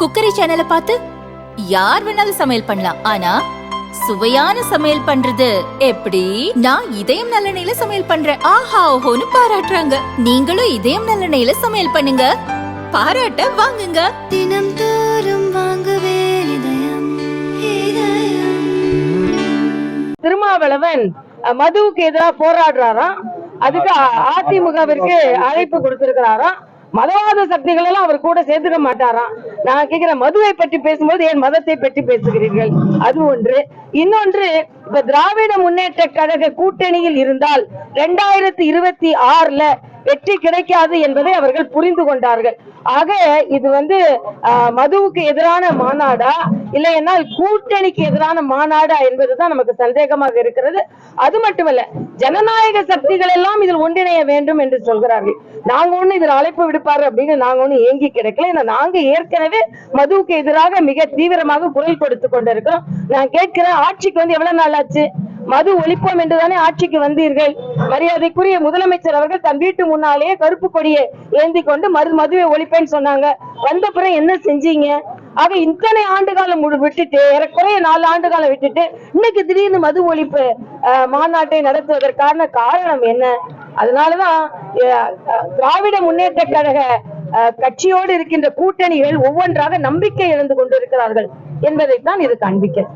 Cookery சேனலை பார்த்து யார் வேணாலும் சமையல் பண்ணலாம். ஆனா சுவையான சமையல் பண்றது எப்படி? நான் இதயம் நல்லெண்ணெயில சமையல் பண்றேன். ஆஹா ஓஹோன்னு பாராட்டுறாங்க. நீங்களும் இதயம் நல்லெண்ணெயில சமையல் பண்ணுங்க. பாராட்ட வாங்குங்க. தினம் தோறும் வாங்குவே இதயம் இதயம். திருமாவளவன் மதுவுக்கு எதிராக போராடுறாராம். அதுக்கு அதிமுகவிற்கு அழைப்பு கொடுத்திருக்கிறாராம். மதவாத சக்திகள் எல்லாம் அவர் கூட சேர்த்துக்க மாட்டாராம். நான் கேட்கிறேன் மதுவை பற்றி பேசும்போது ஏன் மதத்தை பற்றி பேசுகிறீர்கள்? அது ஒன்று. இன்னொன்று இப்ப திராவிட முன்னேற்ற கழக கூட்டணியில் இருந்தால் ரெண்டாயிரத்தி இருபத்தி ஆறுல வெற்றி கிடைக்காது என்பதை அவர்கள் புரிந்து கொண்டார்கள். ஆக இது வந்து ஆஹ், மதுவுக்கு எதிரான மாநாடா? இல்லை கூட்டணிக்கு எதிரான மாநாடா என்பதுதான் நமக்கு சந்தேகமாக இருக்கிறது. அது மட்டுமல்ல ஜனநாயக சக்திகள் எல்லாம் இதில் ஒன்றிணைய வேண்டும் என்று சொல்கிறார்கள். நாங்க ஒண்ணு இதில் அழைப்பு விடுப்பாரு அப்படின்னு நாங்க ஒண்ணு ஏங்கி கிடைக்கல. ஏன்னா நாங்க ஏற்கனவே மதுவுக்கு எதிராக மிக தீவிரமாக குரல் கொடுத்து கொண்டிருக்கிறோம். நான் கேட்கிறேன் ஆட்சிக்கு வந்து எவ்வளவு நாள் ஆச்சு? மது ஒழிப்போம் என்றுதானே ஆட்சிக்கு வந்தீர்கள்? மரியாதைக்குரிய முதலமைச்சர் அவர்கள் தன் வீட்டு முன்னாலேயே கருப்பு கொடியை ஏந்தி கொண்டு மது மதுவை ஒழிப்பேன்னு சொன்னாங்க. வந்த பிறகு என்ன செஞ்சீங்க? ஆக இத்தனை ஆண்டு காலம் விட்டுட்டு ஏறக்குறைய நாலு ஆண்டு காலம் விட்டுட்டு இன்னைக்கு திடீர்னு மது ஒழிப்பு அஹ், மாநாட்டை நடத்துவதற்கான காரணம் என்ன? அதனாலதான் அஹ், திராவிட முன்னேற்ற கழக அஹ், கட்சியோடு இருக்கின்ற கூட்டணிகள் ஒவ்வொன்றாக நம்பிக்கை இழந்து கொண்டிருக்கிறார்கள் என்பதைத்தான் இது காண்பிக்கிறது.